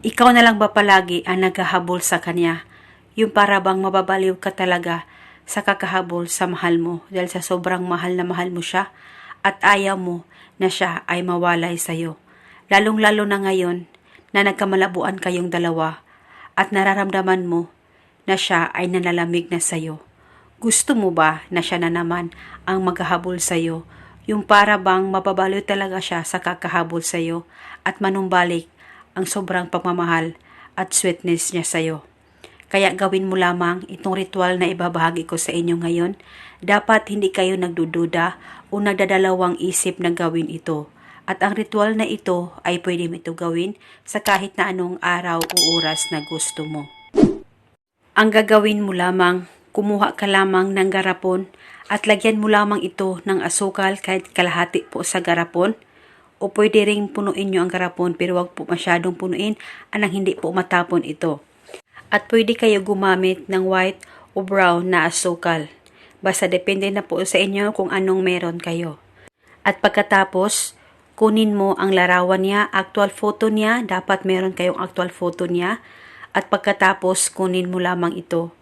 Ikaw na lang ba palagi ang naghahabol sa kanya? Yung para bang mababaliw ka talaga sa kakahabol sa mahal mo dahil sa sobrang mahal na mahal mo siya at ayaw mo na siya ay mawalay sa'yo. Lalong-lalo na ngayon na nagkamalabuan kayong dalawa at nararamdaman mo na siya ay nanalamig na sa'yo. Gusto mo ba na siya na naman ang maghahabol sa'yo? Yung para bang mababaliw talaga siya sa kakahabol sa'yo at manumbalik ang sobrang pagmamahal at sweetness niya sa'yo. Kaya gawin mo lamang itong ritual na ibabahagi ko sa inyo ngayon. Dapat hindi kayo nagdududa o nagdadalawang isip na gawin ito. At ang ritual na ito ay pwede mo ito gawin sa kahit na anong araw o oras na gusto mo. Ang gagawin mo lamang, kumuha ka lamang ng garapon at lagyan mo lamang ito ng asukal kahit kalahati po sa garapon o pwede ring punuin nyo ang garapon pero wag po masyadong punuin anang hindi po matapon ito. At pwede kayo gumamit ng white o brown na asukal. Basta depende na po sa inyo kung anong meron kayo. At pagkatapos, kunin mo ang larawan niya, actual photo niya, dapat meron kayong actual photo niya. At pagkatapos, kunin mo lamang ito.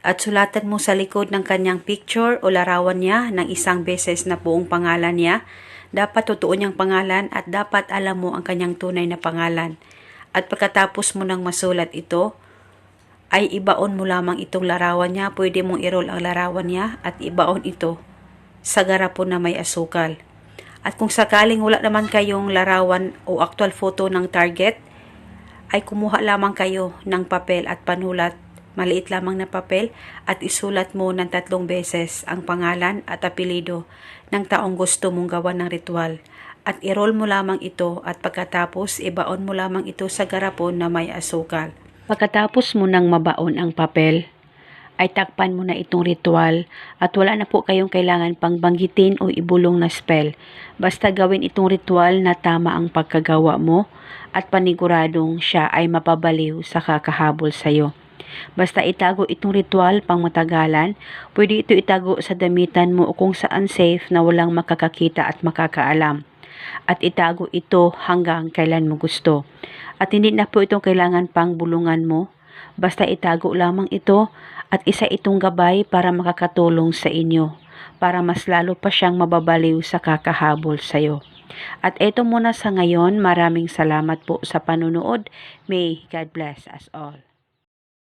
At sulatan mo sa likod ng kanyang picture o larawan niya ng isang beses na buong pangalan niya. Dapat totoo niyang pangalan at dapat alam mo ang kanyang tunay na pangalan. At pagkatapos mo nang masulat ito, ay ibaon mo lamang itong larawan niya. Pwede mong i-roll ang larawan niya at ibaon ito sa garapon na may asukal. At kung sakaling wala naman kayong larawan o actual photo ng target, ay kumuha lamang kayo ng papel at panulat, maliit lamang na papel at isulat mo ng tatlong beses ang pangalan at apelido ng taong gusto mong gawa ng ritual. At i-roll mo lamang ito at pagkatapos ibaon mo lamang ito sa garapon na may asukal. Pagkatapos mo nang mabaon ang papel, ay takpan mo na itong ritual at wala na po kayong kailangan pang banggitin o ibulong na spell. Basta gawin itong ritual na tama ang pagkagawa mo at paniguradong siya ay mapabaliw sa kakahabol sa'yo. Basta itago itong ritual pang matagalan, pwede ito itago sa damitan mo o kung saan safe na walang makakakita at makakaalam. At itago ito hanggang kailan mo gusto. At hindi na po itong kailangan pang bulungan mo. Basta itago lamang ito at isa itong gabay para makakatulong sa inyo para mas lalo pa siyang mababaliw sa kakahabol sa iyo. At eto muna sa ngayon, maraming salamat po sa panunood. May God bless us all.